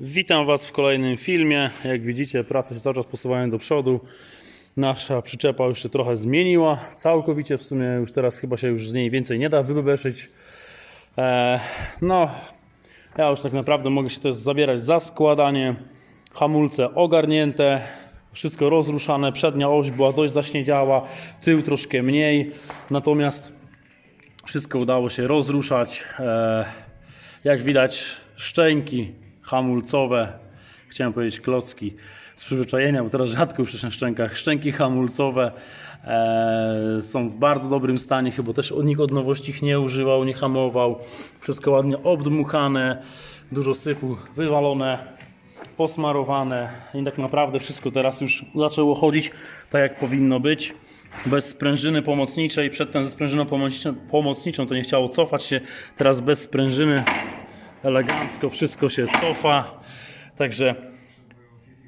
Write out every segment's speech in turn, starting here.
Witam Was w kolejnym filmie. Jak widzicie, prace się cały czas posuwają do przodu. Nasza przyczepa już się trochę zmieniła. Całkowicie w sumie już teraz chyba się już z niej więcej nie da wybebeszyć. Eee, no, ja już tak naprawdę mogę się też zabierać za składanie. Hamulce ogarnięte, wszystko rozruszane. Przednia oś była dość zaśniedziała, tył troszkę mniej. Natomiast wszystko udało się rozruszać. E, jak widać, szczęki hamulcowe, chciałem powiedzieć klocki z przyzwyczajenia, bo teraz rzadko już na szczękach. Szczęki hamulcowe e, są w bardzo dobrym stanie, chyba też od nich od nowości ich nie używał, nie hamował. Wszystko ładnie obdmuchane, dużo syfu wywalone, posmarowane i tak naprawdę wszystko teraz już zaczęło chodzić tak jak powinno być. Bez sprężyny pomocniczej, przedtem ze sprężyną pomocniczą, pomocniczą to nie chciało cofać się, teraz bez sprężyny elegancko wszystko się cofa. Także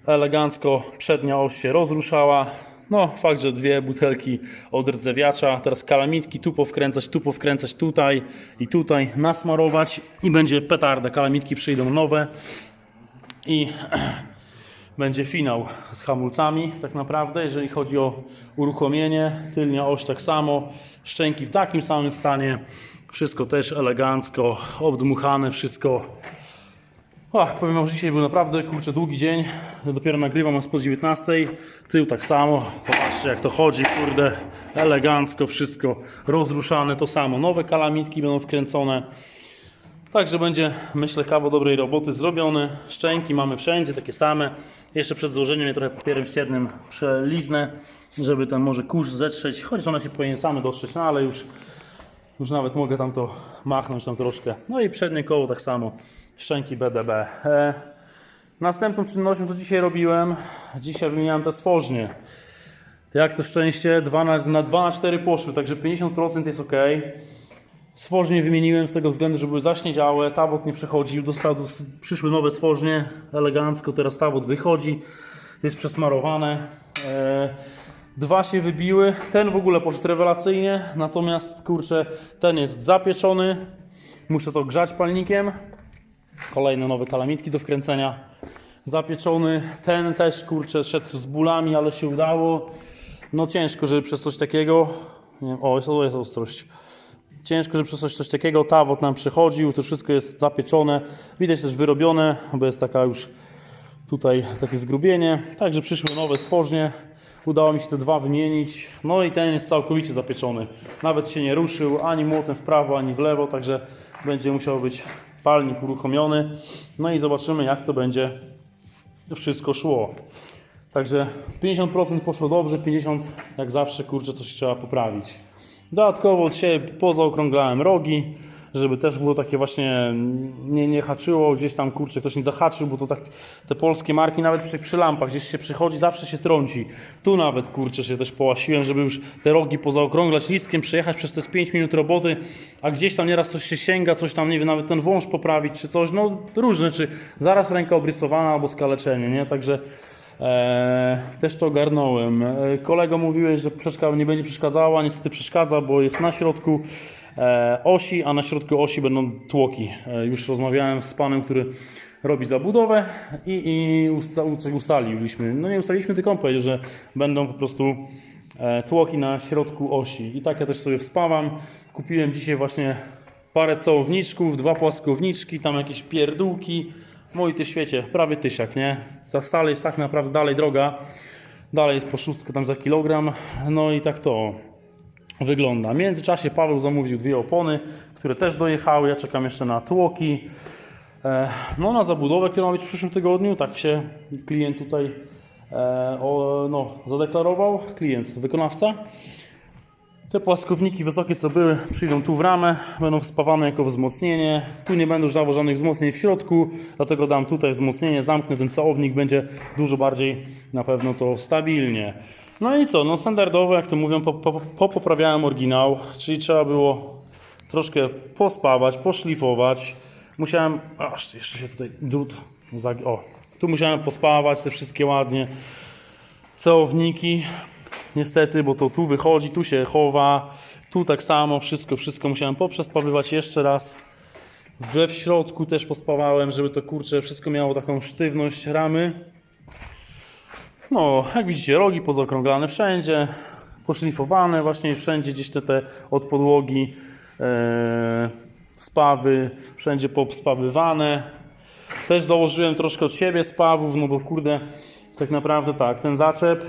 elegancko przednia oś się rozruszała. No, fakt, że dwie butelki od rdzewiacza. Teraz kalamitki tu powkręcać, tu powkręcać, tutaj i tutaj nasmarować i będzie petarda. Kalamitki przyjdą nowe i będzie finał z hamulcami tak naprawdę, jeżeli chodzi o uruchomienie. Tylnia oś tak samo, szczęki w takim samym stanie. Wszystko też elegancko, obdmuchane, wszystko. Ach, powiem wam, że dzisiaj był naprawdę kurczę długi dzień. Dopiero nagrywam o po 19. Tył tak samo. Popatrzcie jak to chodzi, kurde. Elegancko wszystko rozruszane, to samo. Nowe kalamitki będą wkręcone. Także będzie, myślę, kawał dobrej roboty zrobiony. Szczęki mamy wszędzie takie same. Jeszcze przed złożeniem je trochę papierem ściernym przeliznę, żeby ten może kurz zetrzeć. Chociaż one się powinien same dotrzeć, no ale już, już nawet mogę tam to machnąć tam troszkę. No i przednie koło tak samo. Szczęki BDB. E, następną czynnością, co dzisiaj robiłem, dzisiaj wymieniałem te stworznie. Jak to szczęście, 2 na, na 2 na 4 poszły, także 50% jest ok. Stworznie wymieniłem z tego względu, że były zaśniedziałe, tawot nie przechodził, dostał, przyszły nowe stworznie, elegancko, teraz tawot wychodzi, jest przesmarowane. E, dwa się wybiły, ten w ogóle poszedł rewelacyjnie, natomiast kurczę, ten jest zapieczony, muszę to grzać palnikiem. Kolejne nowe kalamitki do wkręcenia. Zapieczony, ten też kurczę szedł z bólami, ale się udało. No ciężko, żeby przez coś takiego, nie, o jest, jest ostrość. Ciężko, żeby przez coś, coś takiego tawot nam przychodził, to wszystko jest zapieczone. Widać też wyrobione, bo jest taka już tutaj takie zgrubienie. Także przyszły nowe stworznie. Udało mi się te dwa wymienić. No i ten jest całkowicie zapieczony. Nawet się nie ruszył ani młotem w prawo, ani w lewo, także będzie musiał być palnik uruchomiony. No i zobaczymy jak to będzie wszystko szło. Także 50% poszło dobrze, 50% jak zawsze, kurczę, coś trzeba poprawić. Dodatkowo od siebie pozaokrąglałem rogi, żeby też było takie właśnie, nie, nie haczyło, gdzieś tam kurczę, ktoś nie zahaczył, bo to tak te polskie marki nawet przy, przy lampach, gdzieś się przychodzi, zawsze się trąci. Tu nawet kurczę się też połasiłem, żeby już te rogi pozaokrąglać listkiem, przejechać przez te z 5 minut roboty, a gdzieś tam nieraz coś się sięga, coś tam, nie wiem, nawet ten wąż poprawić czy coś, no różne, czy zaraz ręka obrysowana albo skaleczenie, nie, także Eee, też to ogarnąłem. Eee, kolego mówiłeś, że nie będzie przeszkadzała, niestety przeszkadza, bo jest na środku osi, a na środku osi będą tłoki. E, już rozmawiałem z panem, który robi zabudowę i, i usta, ustaliliśmy, no nie ustaliliśmy, tylko on powiedział, że będą po prostu e, tłoki na środku osi. I tak ja też sobie wspawam. Kupiłem dzisiaj właśnie parę całowniczków, dwa płaskowniczki, tam jakieś pierdółki. Mój ty świecie, prawie tysiak, nie? Ta stal jest tak naprawdę dalej droga. Dalej jest po szóstkę tam za kilogram. No i tak to wygląda. W międzyczasie Paweł zamówił dwie opony, które też dojechały. Ja czekam jeszcze na tłoki. E, No na zabudowę, która ma być w przyszłym tygodniu. Tak się klient tutaj e, no, zadeklarował. Klient, wykonawca. Te płaskowniki wysokie, co były, przyjdą tu w ramę, będą wspawane jako wzmocnienie. Tu nie będę już dawał żadnych wzmocnień w środku, dlatego dam tutaj wzmocnienie, zamknę ten całownik, będzie dużo bardziej na pewno to stabilnie. No i co, no standardowo, jak to mówią, po, po, popoprawiałem oryginał, czyli trzeba było troszkę pospawać, poszlifować. Musiałem, aż jeszcze się tutaj drut, zag... o, tu musiałem pospawać te wszystkie ładnie celowniki. Niestety, bo to tu wychodzi, tu się chowa, tu tak samo, wszystko, wszystko musiałem poprzespawywać jeszcze raz. We w środku też pospawałem, żeby to kurczę wszystko miało taką sztywność ramy. No, jak widzicie, rogi pozaokrąglane wszędzie, poszlifowane właśnie wszędzie, gdzieś te, te od podłogi e, spawy, wszędzie pospawywane. Też dołożyłem troszkę od siebie spawów, no bo kurde, tak naprawdę tak, ten zaczep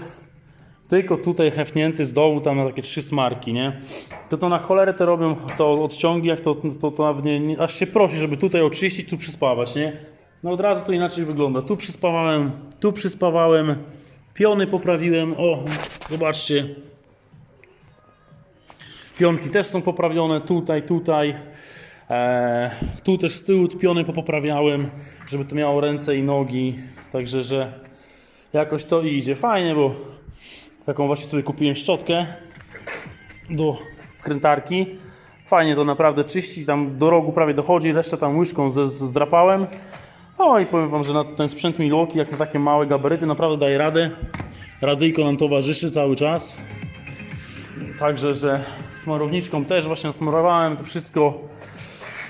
tylko tutaj hefnięty z dołu tam na takie trzy smarki, nie? To to na cholerę to robią to odciągi, jak to, to, to nawet nie, nie, aż się prosi, żeby tutaj oczyścić, tu przyspawać, nie? No od razu to inaczej wygląda. Tu przyspawałem, tu przyspawałem, piony poprawiłem, o, zobaczcie. Pionki też są poprawione, tutaj, tutaj. E, tu też z tyłu piony popoprawiałem, żeby to miało ręce i nogi, także, że jakoś to idzie. Fajnie, bo taką właśnie sobie kupiłem szczotkę do wkrętarki. Fajnie to naprawdę czyści, tam do rogu prawie dochodzi, resztę tam łyżką zdrapałem. No i powiem Wam, że na ten sprzęt Milwaukee, jak na takie małe gabaryty, naprawdę daje radę. Radyjko nam towarzyszy cały czas. Także, że smarowniczką też właśnie smarowałem to wszystko.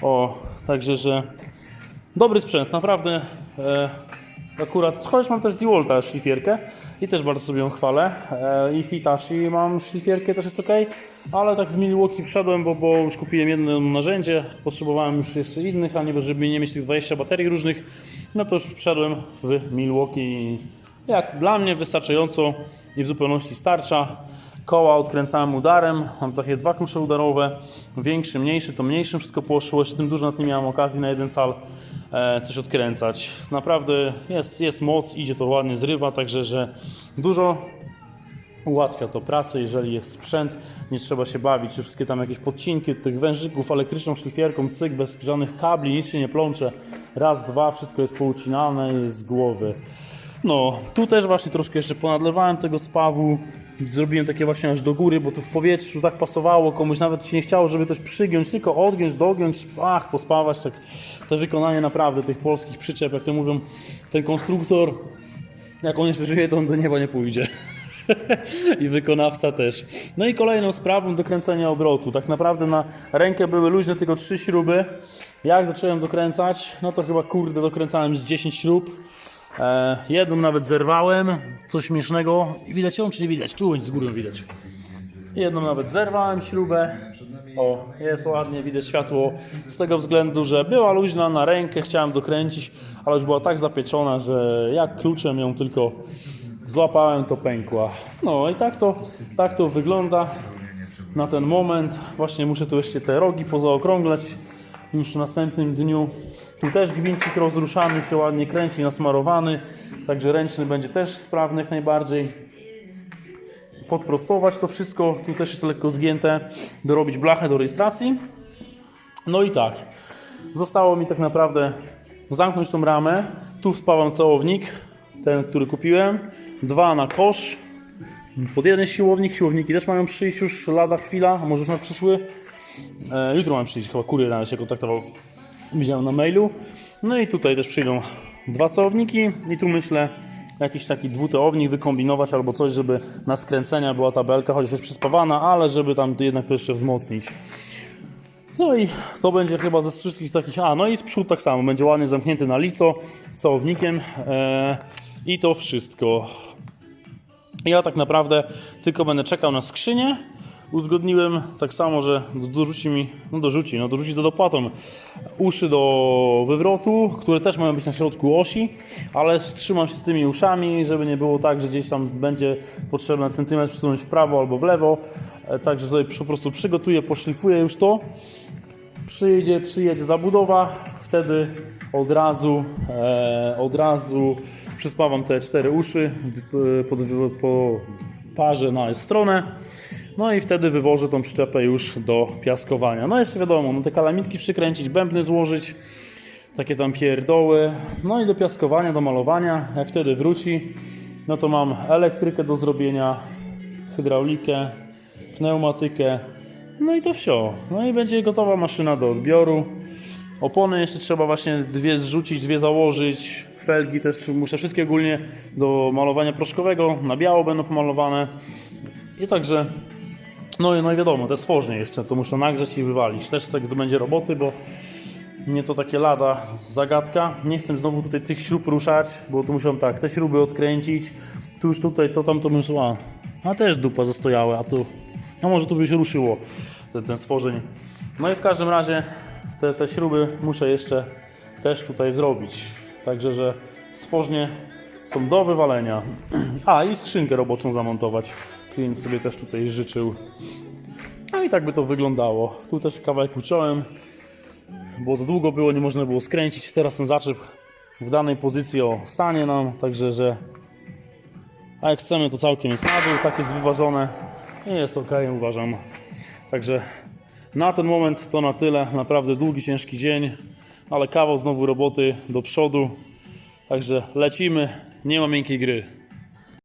O, także, że dobry sprzęt, naprawdę. E, akurat, chociaż mam też DeWalta szlifierkę i też bardzo sobie ją chwalę. E, I Hitachi mam szlifierkę, też jest ok, ale tak w Milwaukee wszedłem, bo, bo już kupiłem jedno narzędzie, potrzebowałem już jeszcze innych, a nie, żeby nie mieć tych 20 baterii różnych, no to już wszedłem w Milwaukee. Jak dla mnie wystarczająco i w zupełności starcza. Koła odkręcałem udarem, mam takie dwa klucze udarowe, większy, mniejszy, to mniejszym wszystko poszło, jeszcze tym dużo nawet nie miałem okazji na jeden cal coś odkręcać. Naprawdę jest, jest moc, idzie to ładnie, zrywa, także że dużo ułatwia to pracę, jeżeli jest sprzęt, nie trzeba się bawić, czy wszystkie tam jakieś podcinki od tych wężyków elektryczną szlifierką, cyk, bez żadnych kabli, nic się nie plącze, raz, dwa, wszystko jest poucinane, jest z głowy. No, tu też właśnie troszkę jeszcze ponadlewałem tego spawu. Zrobiłem takie właśnie aż do góry, bo tu w powietrzu tak pasowało, komuś nawet się nie chciało, żeby coś przygiąć, tylko odgiąć, dogiąć, ach, pospawać, tak to wykonanie naprawdę tych polskich przyczep, jak to mówią, ten konstruktor, jak on jeszcze żyje, to on do nieba nie pójdzie. I wykonawca też. No i kolejną sprawą dokręcenia obrotu. Tak naprawdę na rękę były luźne tylko trzy śruby. Jak zacząłem dokręcać, no to chyba kurde dokręcałem z 10 śrub. E, jedną nawet zerwałem, coś śmiesznego. Widać ją czy nie widać? Czułość z górą widać. Jedną nawet zerwałem śrubę. O, jest ładnie, widać światło. Z tego względu, że była luźna na rękę, chciałem dokręcić, ale już była tak zapieczona, że jak kluczem ją tylko złapałem, to pękła. No i tak to, tak to wygląda na ten moment. Właśnie muszę tu jeszcze te rogi pozaokrąglać już w następnym dniu. Tu też gwincik rozruszany się ładnie kręci, nasmarowany, także ręczny będzie też sprawny jak najbardziej podprostować to wszystko. Tu też jest lekko zgięte, dorobić blachę do rejestracji. No i tak, zostało mi tak naprawdę zamknąć tą ramę. Tu spawam całownik, ten, który kupiłem. Dwa na kosz. Pod jeden siłownik. Siłowniki też mają przyjść już lada chwila, a może już na przyszły. E, jutro mam przyjść, chyba kurier nawet się kontaktował. Widziałem na mailu. No i tutaj też przyjdą dwa całowniki i tu myślę jakiś taki dwuteownik wykombinować albo coś, żeby na skręcenia była tabelka, chociaż jest przyspawana, ale żeby tam jednak to jeszcze wzmocnić. No i to będzie chyba ze wszystkich takich. A, no i z przód tak samo. Będzie ładnie zamknięty na lico, całownikiem. E, I to wszystko. Ja tak naprawdę tylko będę czekał na skrzynię. Uzgodniłem tak samo, że dorzuci mi, no dorzuci, no dorzuci to dopłatą uszy do wywrotu, które też mają być na środku osi, ale wstrzymam się z tymi uszami, żeby nie było tak, że gdzieś tam będzie potrzebne centymetr przesunąć w prawo albo w lewo. E, Także sobie po prostu przygotuję, poszlifuję już to przyjdzie, przyjedzie zabudowa, wtedy od razu, e, od razu przyspawam te cztery uszy po parze na stronę. No i wtedy wywożę tą przyczepę już do piaskowania. No jeszcze wiadomo, no te kalamitki przykręcić, bębny złożyć, takie tam pierdoły. No i do piaskowania, do malowania. Jak wtedy wróci, no to mam elektrykę do zrobienia, hydraulikę, pneumatykę, no i to wsio. No i będzie gotowa maszyna do odbioru. Opony jeszcze trzeba właśnie dwie zrzucić, dwie założyć. Felgi też muszę wszystkie ogólnie do malowania proszkowego. Na biało będą pomalowane. I także, no i, no i wiadomo, te stworznie jeszcze to muszę nagrzeć i wywalić. Też tak będzie roboty, bo Nie to takie lada zagadka. Nie chcę znowu tutaj tych śrub ruszać, bo tu muszę tak, te śruby odkręcić. Tu już tutaj, to tam to bym a, a też dupa zastojałe, a tu, no może tu by się ruszyło ten, ten stworzeń. No i w każdym razie te, te śruby muszę jeszcze też tutaj zrobić. Także, że stworznie są do wywalenia. A i skrzynkę roboczą zamontować. Klient sobie też tutaj życzył. No i tak by to wyglądało. Tu też kawałek uciąłem, bo za długo było, nie można było skręcić. Teraz ten zaczep w danej pozycji o, stanie nam, także że a jak chcemy to całkiem jest na dół, tak jest wyważone i jest ok uważam. Także na ten moment to na tyle. Naprawdę długi, ciężki dzień, ale kawał znowu roboty do przodu. Także lecimy, nie ma miękkiej gry.